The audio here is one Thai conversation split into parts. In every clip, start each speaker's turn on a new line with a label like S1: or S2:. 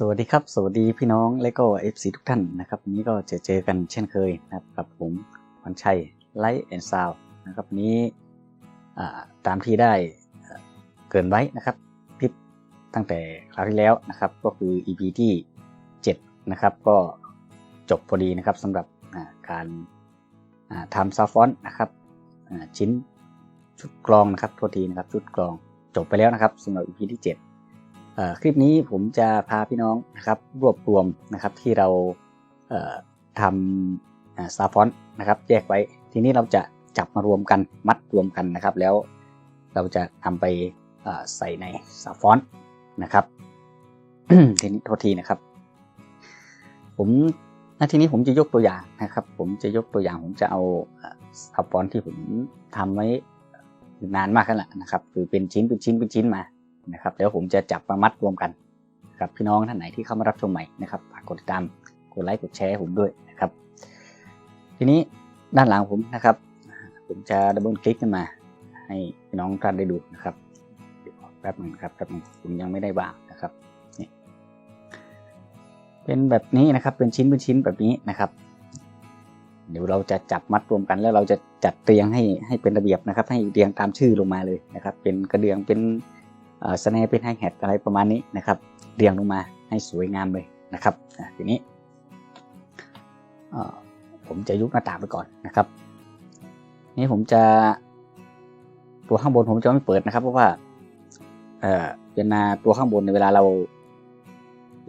S1: สวัสดีครับ สวัสดีพี่น้องและก็เอฟซีทุกท่านนะครับวันนี้ก็เจอเจอกันเช่นเคยนะครับกับผมวันชัยไลท์แอนด์ซาวนะครับวันนี้ตามที่ได้เกินไว้นะครับคลิปตั้งแต่คราวที่แล้วนะครับ ก็คือ EP ที่ 7 นะครับ ก็จบพอดีนะครับสำหรับการทำซาวฟอนต์นะครับชิ้นชุดกลองนะครับโทษทีนะครับชุดกลองจบไปแล้วนะครับสำหรับ EP ที่7เอ่อ คลิปนี้ผมจะพาพี่น้องนะครับรวบรวมนะครับที่เราเทำซาฟอนนะครับแยกไว้ ทีนี้เราจะจับมารวมกันมัดรวมกันนะครับ แล้วเราจะนำไปใส่ในซาฟอนนะครับทีนี้โทษทีนะครับ ผมนาทีนี้ผมจะยกตัวอย่างนะครับ ผมจะยกตัวอย่างผมจะเอาซาฟอนที่ผมทำไว้นานมากแล้วนะครับ คือเป็นชิ้นเป็นชิ้นเป็นชิ้นมา นะครับแล้วผมจะจับมามัดรวมกันกับพี่น้องท่านไหนที่เข้ามารับชมใหม่นะครับฝากกดติดตามกดไลค์กดแชร์ให้ผมด้วยนะครับ ทีนี้ด้านหลังผมนะครับ ผมจะดับเบิลคลิกขึ้นมา ให้พี่น้องท่านได้ดูนะครับเดี๋ยวแป๊บหนึ่งครับแป๊บหนึงผมยังไม่ได้วางนะครับนี่เป็นแบบนี้นะครับเป็นชิ้นเป็นชิ้นแบบนี้นะครับเดี๋ยวเราจะจับมัดรวมกันแล้วเราจะจัดเรียงให้ให้เป็นระเบียบนะครับ ให้เรียงตามชื่อลงมาเลยนะครับ เป็นกระเดืองเป็น สแนร์เป็นไฮแฮทอะไรประมาณนี้นะครับ เรียงลงมาให้สวยงามเลยนะครับอะทีนี้ผมจะยุบหน้าต่างไปก่อนนะครับ นี่ผมจะตัวข้างบนผมจะไม่เปิดนะครับ เพราะว่าเอ่อเป็นาตัวข้างบนในเวลาเรา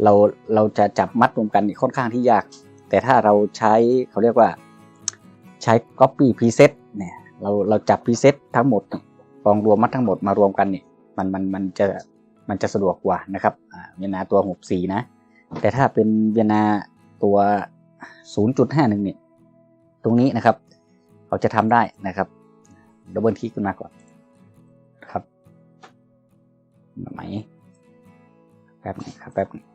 S1: เราเราจะจับมัดรวมกันนี่ค่อนข้างที่ยาก แต่ถ้าเราใช้เขาเรียกว่าใช้ copy preset เนี่ยเราเราจับ preset ทั้งหมดกองรวมมัดทั้งหมดมารวมกันเนี่ย มันมันมันจะมันจะสะดวกกว่านะครับเวียนนาตัว 64 นะ แต่ถ้าเป็นเวียนนาตัว 0.51 เนี่ย ตรงนี้นะครับเราจะทำได้นะครับดับเบิลคลิกขึ้นมาก่อนครับไหมแป๊บหนึงครับแป๊บหนึง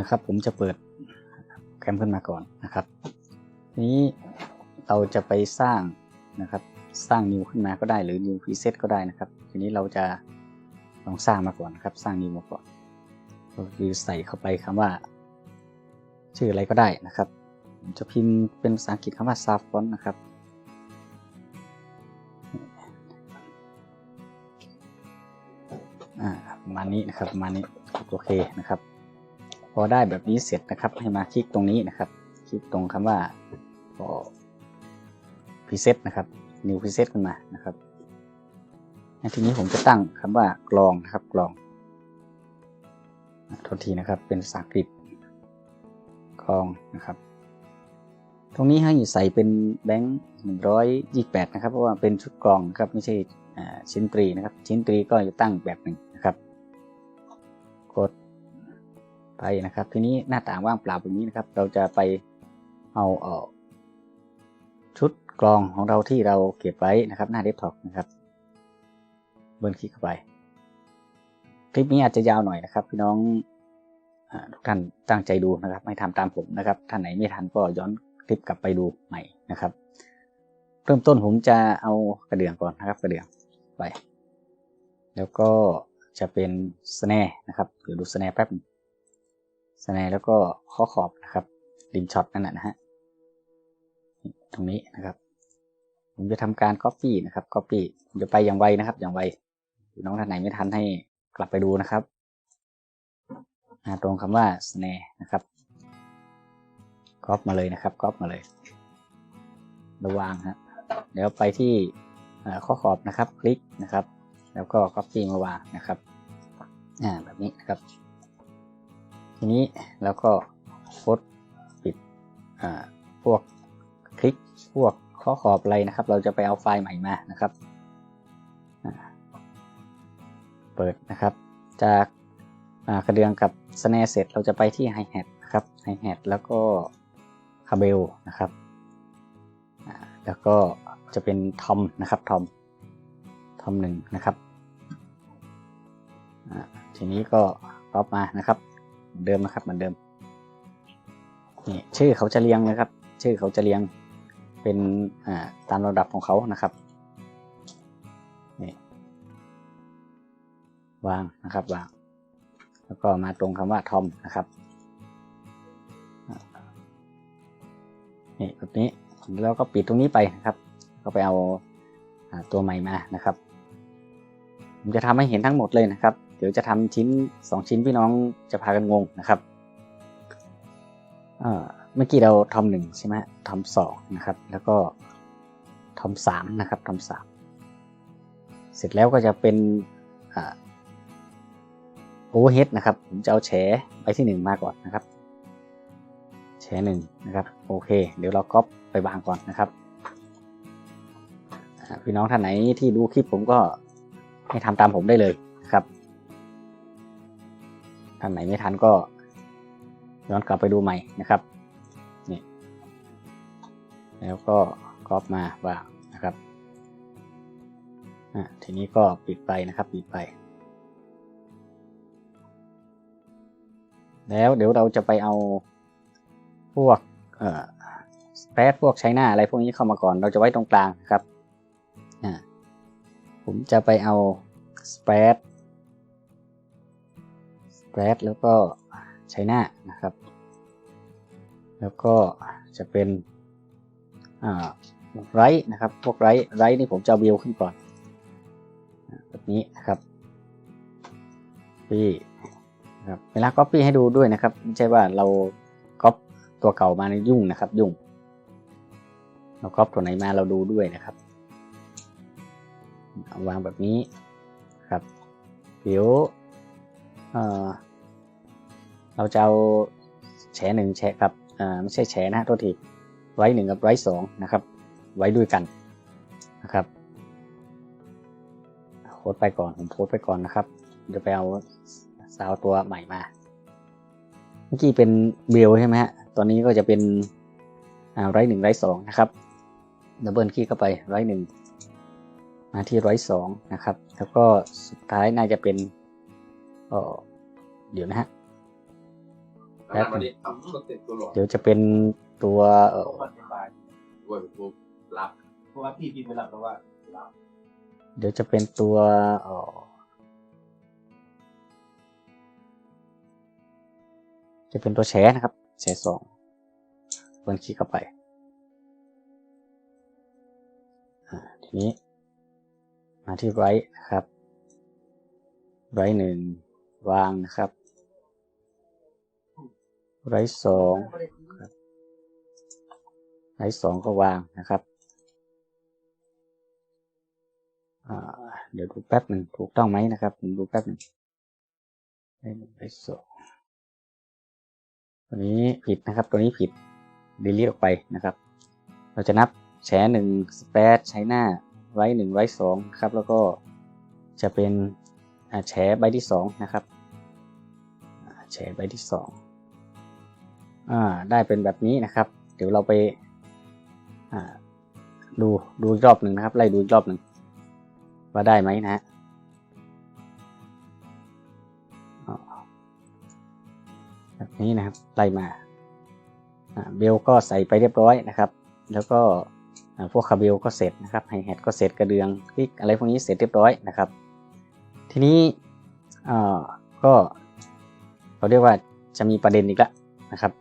S1: นะครับ ผมจะเปิดแคมขึ้นมาก่อนนะครับ นี้เราจะไปสร้างนะครับ สร้าง new ขึ้นมาก็ได้หรือ new preset ก็ได้นะครับ ทีนี้เราจะลองสร้างมาก่อนนะครับ สร้าง new มาก่อนก็คือใส่เข้าไปคำว่า ชื่ออะไรก็ได้นะครับจะพิมพ์เป็นภาษาอังกฤษคำว่า saffron นะครับอ่าประมาณนี้นะครับประมาณนี้โอเคนะครับ พอได้แบบนี้เสร็จนะครับ ให้มาคลิกตรงนี้นะครับ คลิกตรงคำว่าพอ preset นะครับ new preset ขึ้นมานะครับทีนี้ผมจะตั้งคำว่ากลองนะครับกลองโทษทีนะครับเป็นภาษาอังกฤษกลองนะครับ ตรงนี้ให้ใส่เป็นแบงค์หนึ่งร้อยยี่แปดนะครับ เพราะว่าเป็นชุดกลองนะครับไม่ใช่ชิ้นตรีนะครับ ชิ้นตรีก็จะตั้งแบบหนึ่งนะครับ กดไปนะครับ ทีนี้หน้าต่างว่างเปล่าแบบนี้นะครับ เราจะไปเอาออก กลองของเราที่เราเก็บไว้นะครับหน้าเดสก์ท็อปนะครับเบิร์นคลิกเข้าไป คลิปนี้อาจจะยาวหน่อยนะครับ พี่น้องทุกท่านตั้งใจดูนะครับ ไม่ทำตามผมนะครับท่านไหนไม่ทันก็ย้อนคลิปกลับไปดูใหม่นะครับ เริ่มต้นผมจะเอากระเดื่องก่อนนะครับ กระเดื่องไป แล้วก็จะเป็นสแนร์นะครับเดี๋ยวดูสแนร์แป๊บสแนร์แล้วก็ข้อขอบนะครับดินช็อตนั่นแหละนะฮะตรงนี้นะครับ ผมจะทำการ Copy นะครับ Copy ผมจะไปอย่างไวนะครับ อย่างไวน้องท่านไหนไม่ทันให้กลับไปดูนะครับตรงคำว่า snare นะครับก๊อปมาเลยนะครับก๊อปมาเลย ระวางฮะเดี๋ยวไปที่ข้อขอบนะครับ คลิกนะครับ แล้วก็ Copy มาวางนะครับอ่าแบบนี้นะครับ ทีนี้แล้วก็โค้ดปิดอ่าพวกคลิกพวก ข้อขอบอะไรนะครับ เราจะไปเอาไฟล์ใหม่มานะครับ เปิดนะครับ จากกระเดืองกับสแนเสร็จเราจะไปที่ไฮแฮทนะครับไฮแฮทแล้วก็คาเบลนะครับ แล้วก็จะเป็นทอมนะครับทอมทอมหนึ่งนะครับทีนี้ก็รอบมานะครับเหมือนเดิมนะครับเหมือนเดิมนี่ชื่อเขาจะเรียงนะครับ ชื่อเขาจะเรียง เป็นตามระดับของเขานะครับนี่วางนะครับวาง แล้วก็มาตรงคำว่าทอมนะครับนี่แบบนี้แล้วก็ปิดตรงนี้ไปนะครับ ก็ไปเอาตัวใหม่มานะครับผมจะทำให้เห็นทั้งหมดเลยนะครับ เดี๋ยวจะทำชิ้นสองชิ้นพี่น้องจะพากันงงนะครับอ่อ เมื่อกี้เราทอมหนึ่งใช่ไหมทอมสองนะครับ แล้วก็ทอมสามนะครับทอมสามเสร็จแล้วก็จะเป็นโอเวอร์เฮดนะครับ ผมจะเอาแฉไปที่หนึ่งมาก่อนนะครับแชร์หนึ่งนะครับ โอเค เดี๋ยวเราก๊อปไปวางก่อนนะครับ พี่น้องท่านไหนที่ดูคลิปผมก็ให้ทำตามผมได้เลยนะครับ ท่านไหนไม่ทันก็ย้อนกลับไปดูใหม่นะครับ แล้วก็ก๊อปมาวางนะครับทีนี้ก็ปิดไปนะครับปิดไป แล้วเดี๋ยวเราจะไปเอาพวกเอ่อสเปซพวกใช้หน้าอะไรพวกนี้เข้ามาก่อนเราจะไว้ตรงกลางครับผมจะไปเอาสเปซสเปซแล้วก็ใช้หน้านะครับ แล้วก็จะเป็น ไรนะครับ พวกไรไรนี่ผมจะเอาวิวขึ้นก่อนแบบนี้นะครับพี่นะครับเวลา copy ให้ดูด้วยนะครับ ไม่ใช่ว่าเราก๊อปตัวเก่ามาในยุ่งนะครับ ยุ่ง เราก๊อปตัวไหนมาเราดูด้วยนะครับาวางแบบนี้ครับ เดี๋ยวเเราจะเอาแฉหนึ่งแฉกับอ่อไม่ใช่แฉนะโทษที ไว้หนึ่งกับไว้สองนะครับ ไว้ด้วยกันนะครับโพสต์ไปก่อนผมโพสต์ไปก่อนนะครับเดี๋ยวไปเอาสาวตัวใหม่มา เมื่อกี้เป็นเบลใช่ไหมฮะตอนนี้ก็จะเป็นอ่าไรหนึ่งไรสองนะครับดับเบิลคีย์เข้าไปไรหนึ่งมาที่ไรสองนะครับ แล้วก็สุดท้ายน่าจะเป็นเออเดี๋ยวนะฮะ
S2: แล้ววันนี้ทำก็เสร็จตัวหลอด
S1: เดี๋ยวจะเป็น ตัวเออ
S2: อธิบายด้วยปุ๊บรับ
S3: เพราะว่าพี่พิมพ์ไปหลับแล้วว่ารับ
S1: เดี๋ยวจะเป็นตัวเออจะเป็นตัวแชร์นะครับ แชร์สองเบิลคีย์เข้าไปอ่าทีนี้ มาที่ไรนะครับไรหนึ่งวางนะครับไรสองไร สองก็วางนะครับ เดี๋ยวดูแป๊บหนึ่งถูกต้องไหมนะครับ ผมดูแป๊บหนึ่งไหนึ่งไรสองตัวนี้ผิดนะครับ ตัวนี้ผิด delete ออกไปนะครับ เราจะนับแชร์หนึ่งสเปซใช้หน้าไว้หนึ่งไว้สองครับ แล้วก็จะเป็นแชร์ใบที่สองนะครับแชร์ใบที่สองอ่าได้เป็นแบบนี้นะครับ เดี๋ยวเราไป อ่า ดูดูอีกรอบหนึ่งนะครับ ไล่ดูอีกรอบหนึ่งว่าได้ไหมนะฮะแบบนี้นะครับไล่มาเบลก็ใส่ไปเรียบร้อยนะครับ แล้วก็พวกคาเบลก็เสร็จนะครับไฮแฮทก็เสร็จกระเดืองคลิกอะไรพวกนี้เสร็จเรียบร้อยนะครับ ทีนี้ก็เขาเรียกว่าจะมีประเด็นอีกแล้วนะครับ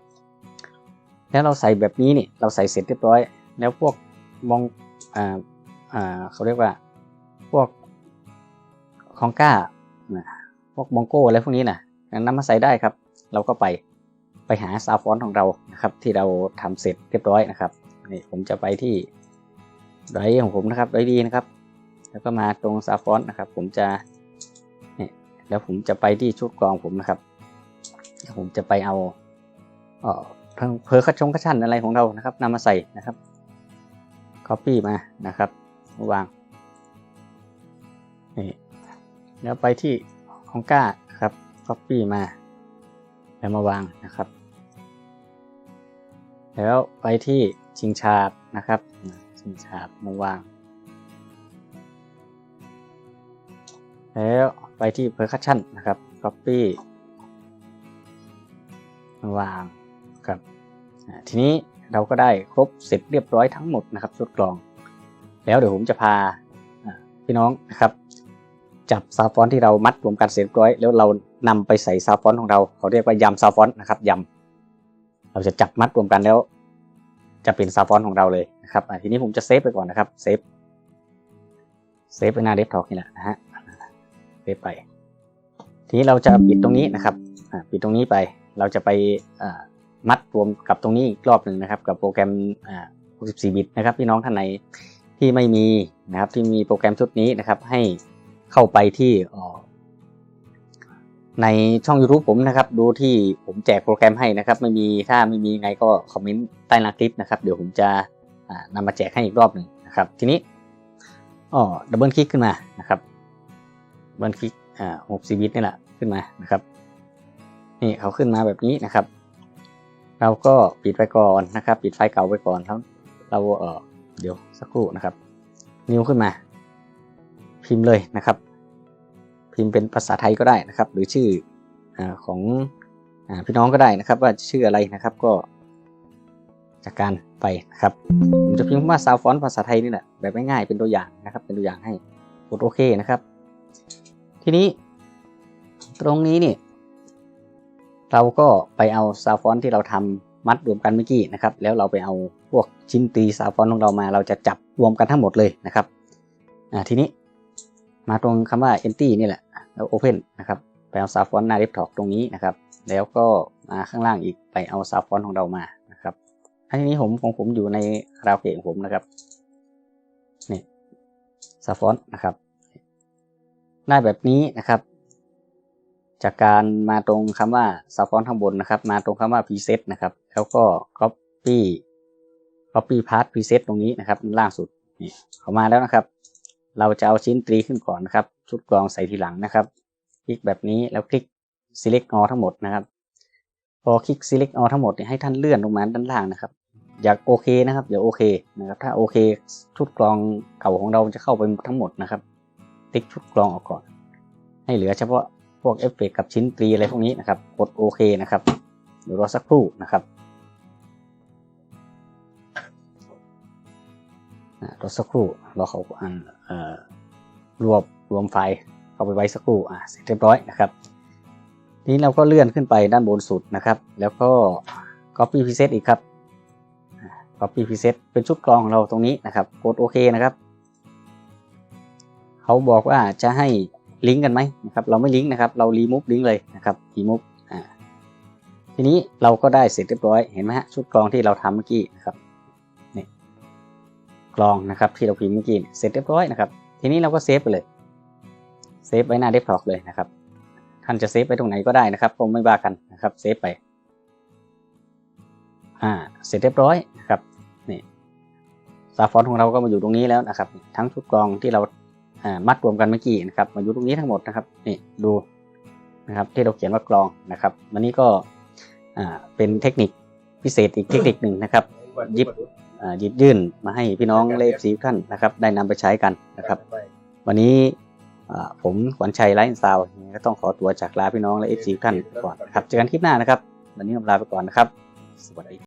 S1: แล้วเราใส่แบบนี้นี่เราใส่เสร็จเรียบร้อย แล้วพวกมองอ่าอ่าเขาเรียกว่า พวกของก้านะพวกมองโก้อะไรพวกนี้นะนำมาใส่ได้ครับ เราก็ไปไปหาซาวฟอนต์ของเรานะครับ ที่เราทำเสร็จเรียบร้อยนะครับนี่ผมจะไปที่ไรของผมนะครับไรดีนะครับ แล้วก็มาตรงซาวฟอนต์นะครับ ผมจะนี่แล้วผมจะไปที่ชุดกรองผมนะครับ ผมจะไปเอาเอ่อเพอร์คัชชงคัชชันอะไรของเรานะครับนำมาใส่นะครับ copy มานะครับ วางนี่แล้วไปที่ของก้าครับ copy มา แล้วมาวางนะครับ แล้วไปที่ชิงชาบนะครับ ชิงชาบมาวาง แล้วไปที่ percussion นะครับ copy มาวางครับทีนี้ เราก็ได้ครบเสร็จเรียบร้อยทั้งหมดนะครับชุดกลอง แล้วเดี๋ยวผมจะพาพี่น้องนะครับ จับซาฟอนที่เรามัดรวมกันเสร็จเรียบร้อย แล้วเรานำไปใส่ซาฟอนของเราเขาเรียกว่ายำซาฟอนนะครับยำเราจะจับมัดรวมกันแล้ว จะเป็นซาฟอนของเราเลยนะครับทีนี้ผมจะเซฟไปก่อนนะครับเซฟเซฟไปหน้าเดสก์ท็อปนี่แหละนะฮะเซฟไป ทีนี้เราจะปิดตรงนี้นะครับปิดตรงนี้ไปเราจะไปอ่า มัดรวมกับตรงนี้อีกรอบหนึ่งนะครับ กับโปรแกรมอ่า64 บิตนะครับพี่น้องท่านไหนที่ไม่มีนะครับที่มีโปรแกรมชุดนี้นะครับ ให้เข้าไปที่ในช่อง YouTube ผมนะครับ ดูที่ผมแจกโปรแกรมให้นะครับ ไม่มีถ้าไม่มีไงก็คอมเมนต์ใต้ล่างคลิปนะครับ เดี๋ยวผมจะนำมาแจกให้อีกรอบหนึ่งนะครับ ทีนี้อ๋อดับเบิลคลิกขึ้นมานะครับดับเบิลคลิกอ่า60บิตนี่แหละขึ้นมานะครับ นี่เขาขึ้นมาแบบนี้นะครับ เราก็ปิดไปก่อนนะครับ ปิดไฟเก่าไปก่อนแล้วเราเออเดี๋ยวสักครู่นะครับ นิ้วขึ้นมา พิมพ์เลยนะครับ พิมพ์เป็นภาษาไทยก็ได้นะครับ หรือชื่ออของอพี่น้องก็ได้นะครับ ว่าชื่ออะไรนะครับก็จากการไปนะครับ ผมจะพิมพ์ว่าซาวฟอนภาษาไทยนี่แหละแบบง่ายๆเป็นตัวอย่างนะครับ เป็นตัวอย่างให้กดโอเคนะครับ ทีนี้ตรงนี้นี่ เราก็ไปเอาซาวฟอนที่เราทำมัดรวมกันเมื่อกี้นะครับ แล้วเราไปเอาพวกชิ้นตีซาวฟอนของเรามา เราจะจับรวมกันทั้งหมดเลยนะครับอ่าทีนี้มาตรงคำว่า empty นี่แหละแล้ว open นะครับไปเอาซาวฟอนหน้า desktop ตรงนี้นะครับ แล้วก็มาข้างล่างอีกไปเอาซาวฟอนของเรามานะครับอันนี้ผมของผมอยู่ในราวเกะของผมนะครับนี่ซาวฟอนนะครับได้แบบนี้นะครับ จากการมาตรงคำว่าซาวฟอนข้างบนนะครับ มาตรงคำว่า preset นะครับ แล้วก็ copy copy path preset ตรงนี้นะครับล่างสุดนี่เข้ามาแล้วนะครับ เราจะเอาชิ้นตรีขึ้นก่อนนะครับ ชุดกรองใส่ทีหลังนะครับ คลิกแบบนี้แล้วคลิก select all ทั้งหมดนะครับ พอคลิก select all ทั้งหมดนี่ให้ท่านเลื่อนลงมาด้านล่างนะครับ อยากโอเคนะครับอย่าโอเคนะครับ ถ้าโอเคชุดกรองเก่าของเราจะเข้าไปทั้งหมดนะครับ ติ๊กชุดกรองออกก่อน ให้เหลือเฉพาะ พวกเอฟเฟกกับชิ้นตรีอะไรพวกนี้นะครับ กดโอเคนะครับเดี๋ยวรอสักครู่นะครับรอสักครู่รอเขาอันรวบรวมไฟล์เข้าไปไว้สักครู่อ่าเสร็จเรียบร้อยนะครับทีนี้เราก็เลื่อนขึ้นไปด้านบนสุดนะครับ แล้วก็ copy preset อีกครับ copy preset เป็นชุดกรองของเราตรงนี้นะครับ กดโอเคนะครับ เขาบอกว่าจะให้ ลิงก์กันไหมนะครับเราไม่ลิงก์นะครับเรา remove ลิงก์เลยนะครับ remove อ่าทีนี้เราก็ได้เสร็จเรียบร้อยเห็นไหมฮะชุดกรองที่เราทำเมื่อกี้นะครับนี่กรองนะครับที่เราพิมพ์เมื่อกี้เสร็จเรียบร้อยนะครับ ทีนี้เราก็เซฟไปเลยเซฟไว้หน้าเดสก์ท็อปเลยนะครับท่านจะเซฟไปตรงไหนก็ได้นะครับผมไม่ว่ากันนะครับเซฟไปอ่าเสร็จเรียบร้อยนะครับนี่ซาฟอนของเราก็มาอยู่ตรงนี้แล้วนะครับ ทั้งชุดกรองที่เรา มัดรวมกันเมื่อกี้นะครับ มาอยู่ตรงนี้ทั้งหมดนะครับนี่ดูนะครับที่เราเขียนว่ากรองนะครับวันนี้ก็อ่าเป็นเทคนิคพิเศษอีกเทคนิคหนึ่งนะครับหยิบอ่าหยิบยื่นมาให้พี่น้องเลฟซีท่านนะครับ ได้นำไปใช้กันนะครับ วันนี้อ่าผมขวัญชัยไลฟ์ซาวก็ต้องขอตัวจากลาพี่น้องและเอฟซีท่านก่อนนะครับเจอกันคลิปหน้านะครับ วันนี้ผมลาไปก่อนนะครับ สวัสดี